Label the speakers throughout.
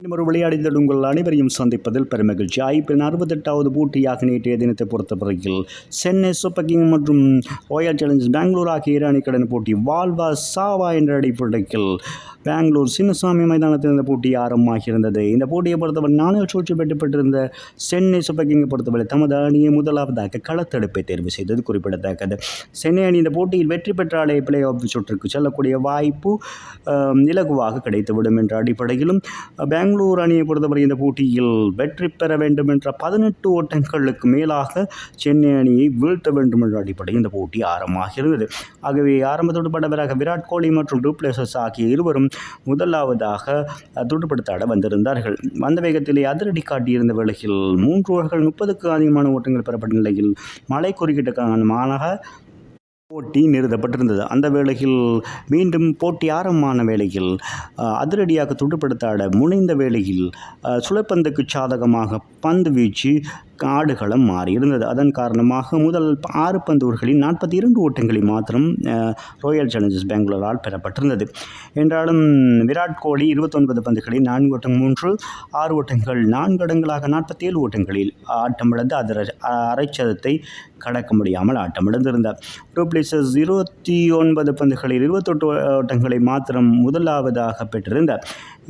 Speaker 1: மீண்டும் ஒரு விளையாடிந்த உங்கள் அனைவரையும் சந்திப்பதில் பெருமகிழ்ச்சி. ஐபிஎல் அறுபத்தெட்டாவது போட்டியாக நேற்றைய தினத்தை பொறுத்தவரையில் சென்னை சூப்பர் கிங் மற்றும் ராயல் சேலஞ்சர்ஸ் பெங்களூர் ஆகிய இரு அணிக்கடன் போட்டி வால்வா சாவா என்ற அடிப்படையில் பெங்களூர் சின்னசாமி மைதானத்தில் இந்த போட்டி ஆரம்பமாகியிருந்தது. இந்த போட்டியை பொறுத்தவரை நாணல் சூழ்ச்சி பெற்று பெற்றிருந்த சென்னை சூப்பர் கிங்கை பொறுத்தவரை தமது அணியை முதலாவதாக களத்தடுப்பை தேர்வு செய்தது குறிப்பிடத்தக்கது. சென்னை அணி இந்த போட்டியில் வெற்றி பெற்றாலே பிளே ஆஃப் சுற்றுக்கு செல்லக்கூடிய வாய்ப்பு இலகுவாக கிடைத்துவிடும் என்ற அடிப்படையிலும் பெங்களூர் அணியை பொறுத்தவரை இந்த போட்டியில் வெற்றி பெற வேண்டும் என்ற பதினெட்டு ஓட்டங்களுக்கு மேலாக சென்னை அணியை வீழ்த்த வேண்டும் என்ற அடிப்படையில் இந்த போட்டி ஆரம்பமாகிறது. ஆகவே ஆரம்பத்தோடு படவராக விராட் கோலி மற்றும் டூப்ளேசஸ் ஆகிய இருவரும் முதலாவதாக அஹ், துடுப்படுத்தாட வந்திருந்தார்கள். வந்த வேகத்திலே அதிரடி காட்டியிருந்த வேளையில் மூன்று ஓவர்கள் முப்பதுக்கு அதிகமான ஓட்டங்கள் பெறப்பட்ட நிலையில் மழை குறுக்கிட்ட காரணமாக போட்டி நிறுத்தப்பட்டிருந்தது. அந்த வேளையில் மீண்டும் போட்டி ஆரம்பமான வேளையில் அதிரடியாக துடுப்படுத்தாட முனைந்த வேளையில் சுழற்பந்துக்கு சாதகமாக பந்து வீச்சு காடுகளும் மாறியிருந்தது அதன் காரணமாக முதல் ஆறு பந்தூர்களின் நாற்பத்தி இரண்டு ஓட்டங்களில் மாத்திரம் ரோயல் ராயல் சேலஞ்சர்ஸ் பெங்களூரால் பெறப்பட்டிருந்தது. என்றாலும் விராட் கோலி இருபத்தொன்பது பந்துகளில் நான்கு ஓட்டம் மூன்று ஆறு ஓட்டங்கள் நான்கு இடங்களாக நாற்பத்தி ஏழு ஓட்டங்களில் ஆட்டமிழந்து அதர அரைச்சதத்தை கடக்க முடியாமல் ஆட்டமிழந்திருந்தார். டூப்ளிசஸ் இருபத்தி ஒன்பது பந்துகளில் இருபத்தெட்டு ஓட்டங்களை மாத்திரம் முதலாவதாக பெற்றிருந்தார்.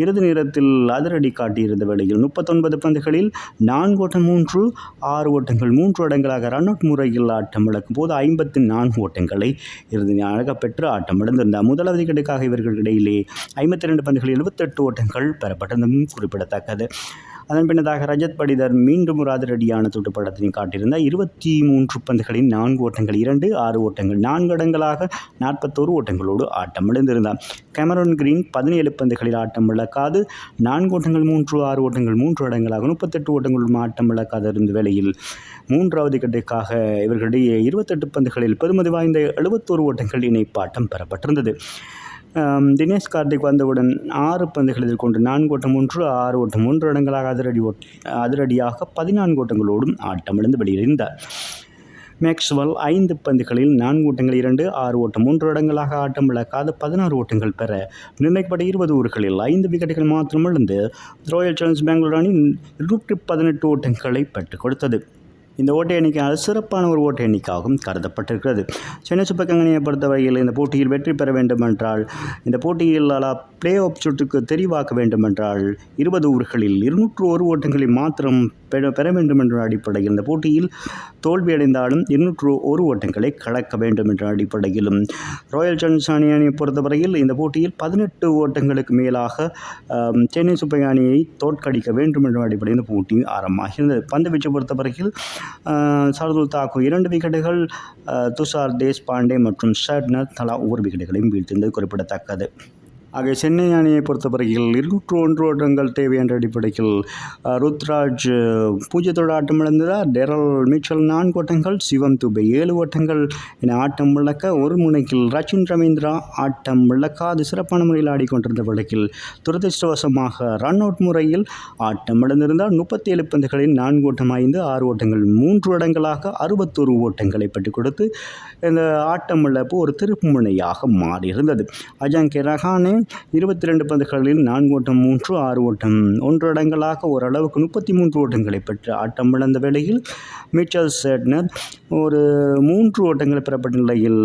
Speaker 1: இறுதி நேரத்தில் அதிரடி காட்டியிருந்த வேளையில் முப்பத்தொன்பது பந்துகளில் நான்கு ஓட்டம் மூன்று ஆறு ஓட்டங்கள் மூன்று இடங்களாக ரன் அவுட் முறையில் ஆட்டம் இழக்கும் போது ஐம்பத்தி நான்கு ஓட்டங்களை இறுதியாக பெற்று ஆட்டம் இழந்திருந்தார் முதலாவது கிடைக்காக இவர்கள் இடையிலே ஐம்பத்தி ரெண்டு பந்துகளில் எழுபத்தெட்டு ஓட்டங்கள் பெறப்பட்டதும் குறிப்பிடத்தக்கது. அதன் பின்னதாக ரஜத் படிதர் மீண்டும் ஒரு அதிரடியான துட்டுப்படத்தினை காட்டியிருந்தார் இருபத்தி மூன்று பந்துகளின் நான்கு ஓட்டங்கள் இரண்டு ஆறு ஓட்டங்கள் நான்கு இடங்களாக நாற்பத்தோரு ஓட்டங்களோடு ஆட்டம் இழந்திருந்தார் கேமரன் கிரீன் பதினேழு பந்துகளில் ஆட்டம் இழக்காது நான்கு ஓட்டங்கள் மூன்று ஆறு ஓட்டங்கள் மூன்று இடங்களாக முப்பத்தெட்டு ஓட்டங்களும் ஆட்டம் இழக்காத இருந்த வேளையில் மூன்றாவது கட்டுக்காக இவர்களிடையே இருபத்தெட்டு பந்துகளில் பெருமதி வாய்ந்த எழுபத்தோரு ஓட்டங்கள் இணைப்பாட்டம் பெறப்பட்டிருந்தது. தினேஷ் கார்த்திக் வந்தவுடன் ஆறு பந்துகள் எதிர்கொண்டு நான்கு ஓட்டம் ஒன்று ஆறு ஓட்டம் மூன்று இடங்களாக அதிரடி ஓட் அதிரடியாக பதினான்கு ஓட்டங்களோடும் ஆட்டமிழந்து வெளியிருந்தார் மேக்ஸ்வெல் ஐந்து பந்துகளில் நான்கு ஓட்டங்கள் இரண்டு ஆறு ஓட்டம் மூன்று இடங்களாக ஆட்டம் இழக்காத பதினாறு ஓட்டங்கள் பெற நிர்ணயிக்கப்பட்ட இருபது ஊர்களில் ஐந்து விக்கெட்டுகள் மாத்திரம் இழந்து ராயல் சேலஞ்சர்ஸ் பெங்களூர் அணி நூற்றி பதினெட்டு ஓட்டங்களை பெற்றுக் கொடுத்தது. இந்த ஓட்ட எண்ணிக்கையால் சிறப்பான ஒரு ஓட்ட எண்ணிக்கையாகவும் கருதப்பட்டிருக்கிறது. சென்னை சூப்பர் கிங் பொறுத்தவரையில் இந்த போட்டியில் வெற்றி பெற வேண்டுமென்றால் இந்த போட்டியில் பிளே ஆஃப் சுற்றுக்கு தெரிவாக்க வேண்டுமென்றால் இருபது ஓவர்களில் இருநூற்று ஒரு ஓட்டங்களில் மாத்திரம் பெற பெற வேண்டும் என்ற அடிப்படையில் இந்த போட்டியில் தோல்வியடைந்தாலும் இருநூற்று ஒரு ஓட்டங்களை கலக்க வேண்டும் என்ற அடிப்படையிலும். ராயல் சேலஞ்சர்ஸ் அணி அணியை பொறுத்தவரையில் இந்த போட்டியில் பதினெட்டு ஓட்டங்களுக்கு மேலாக சென்னை சூப்பர் அணியை தோற்கடிக்க வேண்டும் என்ற அடிப்படையில் இந்த போட்டி ஆரம்பமாகிறது பந்து வீச்சை பொறுத்தவரையில் சரதுல் தாக்கூர் இரண்டு விக்கெட்டுகள் துஷார் தேஷ்பாண்டே மற்றும் ஷட்னர் தலா ஒவ்வொரு விக்கெட்டுகளையும் வீழ்த்திருந்தது குறிப்பிடத்தக்கது. ஆக சென்னை அணியை பொறுத்தவரையில் இருநூற்று ஒன்று ஓட்டங்கள் தேவை என்ற அடிப்படையில் ருத்ராஜ் அஹ், பூஜ்ஜியத்தோடு ஆட்டம் இழந்தார். டெரல் மீச்சல் நான்கு ஓட்டங்கள் சிவம் துபை ஏழு ஓட்டங்கள் என ஆட்டம் இழக்க ஒரு முனைக்கில் ரச்சின் ரவீந்திரா ஆட்டம் இழக்காது சிறப்பான முறையில் ஆடிக்கொண்டிருந்த வழக்கில் துரதிருஷ்டவசமாக ரன் அவுட் முறையில் ஆட்டம் இழந்திருந்தால் முப்பத்தி ஏழு பந்துகளில் நான்கு ஓட்டம் ஐந்து ஆறு ஓட்டங்கள் மூன்று இடங்களாக அறுபத்தொரு ஓட்டங்களை பெற்றுக் கொடுத்து இந்த ஆட்டம் இழப்பு ஒரு திருப்பு முனையாக மாறியிருந்தது. அஜாங்கே ரஹானே இருபத்தி ரெண்டு பந்துகளில் நான்கு ஓட்டம் மூன்று ஆறு ஓட்டம். ஒன்று ஓரளவுக்கு முப்பத்தி மூன்று ஓட்டங்களை பெற்று ஆட்டம் இழந்த வேளையில் மிச்சல் சேட்னர் ஒரு மூன்று ஓட்டங்கள் பெறப்பட்ட நிலையில்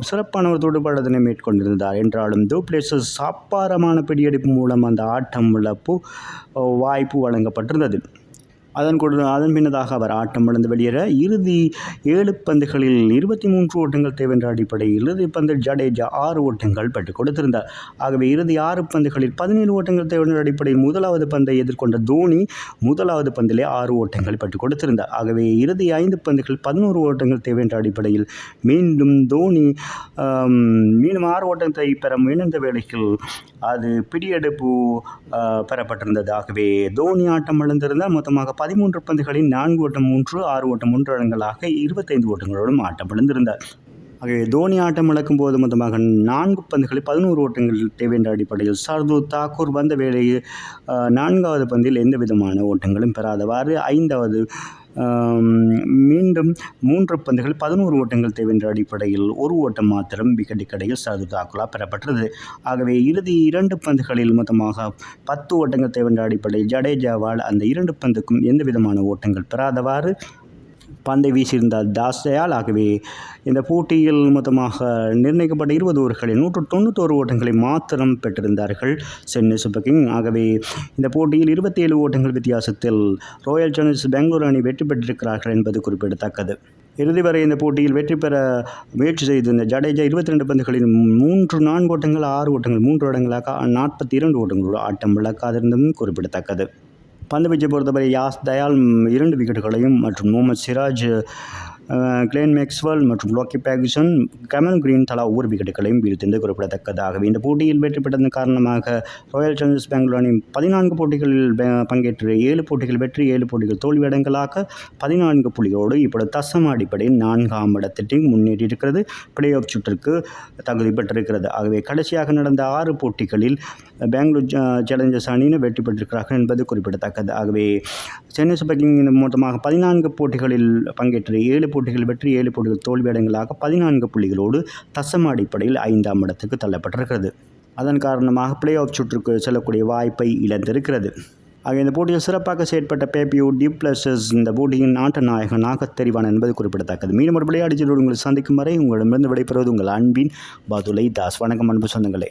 Speaker 1: சிறப்பான ஒரு துடுப்பாட்டத்தினை மேற்கொண்டிருந்தார். என்றாலும் டூப்ளேசஸ் அப்பாரமான பிடியெடுப்பு மூலம் அந்த ஆட்டம் இழப்பு வாய்ப்பு வழங்கப்பட்டிருந்தது. அதன் கொடு அதன் பின்னதாக அவர் ஆட்டம் இழந்து வெளியேற இறுதி ஏழு பந்துகளில் இருபத்தி மூன்று ஓட்டங்கள் தேவை என்ற அடிப்படையில் இறுதி பந்து ஜடேஜா ஆறு ஓட்டங்கள் பெற்றுக் கொடுத்திருந்தார். ஆகவே இறுதி ஆறு பந்துகளில் பதினேழு ஓட்டங்கள் தேவை என்ற அடிப்படையில் முதலாவது பந்தை எதிர்கொண்ட தோனி முதலாவது பந்திலே ஆறு ஓட்டங்கள் பெற்றுக் கொடுத்திருந்தார். ஆகவே இறுதி ஐந்து பந்துகள் பதினோரு ஓட்டங்கள் தேவை என்ற அடிப்படையில் மீண்டும் தோனி மீண்டும் ஆறு ஓட்டத்தை பெற முயன்ற வேளையில் அது பிடியெடுப்பு பெறப்பட்டிருந்ததாகவே தோனி ஆட்டம் இழந்திருந்தால் மொத்தமாக பதிமூன்று பந்துகளில் நான்கு ஓட்டம் மூன்று ஆறு ஓட்டம் மூன்று ரன்களாக இருபத்தைந்து ஓட்டங்களோடும் ஆட்டம் இழந்திருந்தார் ஆகவே தோனி ஆட்டம் இழக்கும் போது மொத்தமாக நான்கு பந்துகளில் பதினோரு ஓட்டங்கள் தேவை என்ற அடிப்படையில் சர்துல் தாக்கூர் வந்த வேளையில் நான்காவது பந்தில் எந்த விதமான ஓட்டங்களும் பெறாதவாறு ஐந்தாவது மீண்டும் மூன்று பந்துகள் பதினோரு ஓட்டங்கள் தேவை என்ற அடிப்படையில் ஒரு ஓட்டம் மாத்திரம் விக்கெட் கடையில் சாது தாக்குலா பெறப்பட்டது. ஆகவே இறுதி இரண்டு பந்துகளில் மொத்தமாக பத்து ஓட்டங்கள் தேவை என்ற அடிப்படையில் ஜடேஜாவால் அந்த இரண்டு பந்துக்கும் எந்த விதமான ஓட்டங்கள் பெறாதவாறு பந்தை வீசியிருந்தார் தாஸ்தயால். ஆகவே இந்த போட்டியில் மொத்தமாக நிர்ணயிக்கப்பட்ட இருபது ஓவர்களில் நூற்று தொண்ணூத்தோரு ஓட்டங்களை மாத்திரம் பெற்றிருந்தார்கள் சென்னை சூப்பர் கிங் ஆகவே இந்த போட்டியில் இருபத்தேழு ஓட்டங்கள் வித்தியாசத்தில் ராயல் சேலஞ்சர்ஸ் பெங்களூரு அணி வெற்றி பெற்றிருக்கிறார்கள் என்பது குறிப்பிடத்தக்கது. இறுதி வரை இந்த போட்டியில் வெற்றி பெற முயற்சி செய்திருந்த ஜடேஜா இருபத்தி ரெண்டு பந்துகளில் மூன்று நான்கு ஓட்டங்கள் ஆறு ஓட்டங்கள் மூன்று இடங்களாக நாற்பத்தி இரண்டு ஓட்டங்களோடு ஆட்டம் விளக்காதிருந்ததும் குறிப்பிடத்தக்கது. பந்து வீச்சை பொறுத்தவரை யாஸ் தயால் இரண்டு விக்கெட்டுகளையும் மற்றும் முகமது சிராஜ் கிளேன் மேக்ஸ்வெல் மற்றும் லோக்கி பேக்சன் கமல் கிரீன் தலா ஒவ்வொரு விக்கெட்டுகளையும் வீழ்த்திருந்து குறிப்பிடத்தக்கதாகவே. இந்த போட்டியில் வெற்றி பெற்றதன் காரணமாக ராயல் சேலஞ்சர்ஸ் பெங்களூர் அணி பதினான்கு போட்டிகளில் பங்கேற்று ஏழு போட்டிகள் வெற்றி ஏழு போட்டிகள் தோல்வியடங்கலாக பதினான்கு புள்ளிகளோடு இப்பொழுது தசம அடிப்படையில் நான்காம் இடத்திற்கு முன்னேறி இருக்கிறது பிளே ஆஃப் சுற்றிற்கு தகுதி பெற்றிருக்கிறது. ஆகவே கடைசியாக நடந்த ஆறு போட்டிகளில் பெங்களூர் சேலஞ்சர்ஸ் அணியினர் வெற்றி பெற்றிருக்கிறார்கள் என்பது குறிப்பிடத்தக்கது. ஆகவே சென்னை சூப்பர் கிங் மொத்தமாக பதினான்கு போட்டிகளில் பங்கேற்று ஏழு போட்டிகள் வெற்றி ஏழு போட்டிகள் தோல்வி பதினான்கு புள்ளிகளோடு தசம அடிப்படையில் ஐந்தாம் இடத்துக்கு தள்ளப்பட்டிருக்கிறது. அதன் காரணமாக பிளே ஆஃப் சுற்றுக்கு செல்லக்கூடிய வாய்ப்பை இழந்திருக்கிறது. ஆக இந்த போட்டியில் சிறப்பாக செயற்பட்ட பேபியூ டிப்ளஸஸ் இந்த போட்டியின் நாட்டு நாயகனாக தெரிவான் என்பது குறிப்பிடத்தக்கது. மீண்டும் ஒரு விளையாடி உங்களை சந்திக்கும் வரை உங்களிடமிருந்து விடைபெறுவது உங்கள் அன்பின் பதுலை தாஸ். வணக்கம் அன்பு சொந்தங்களே.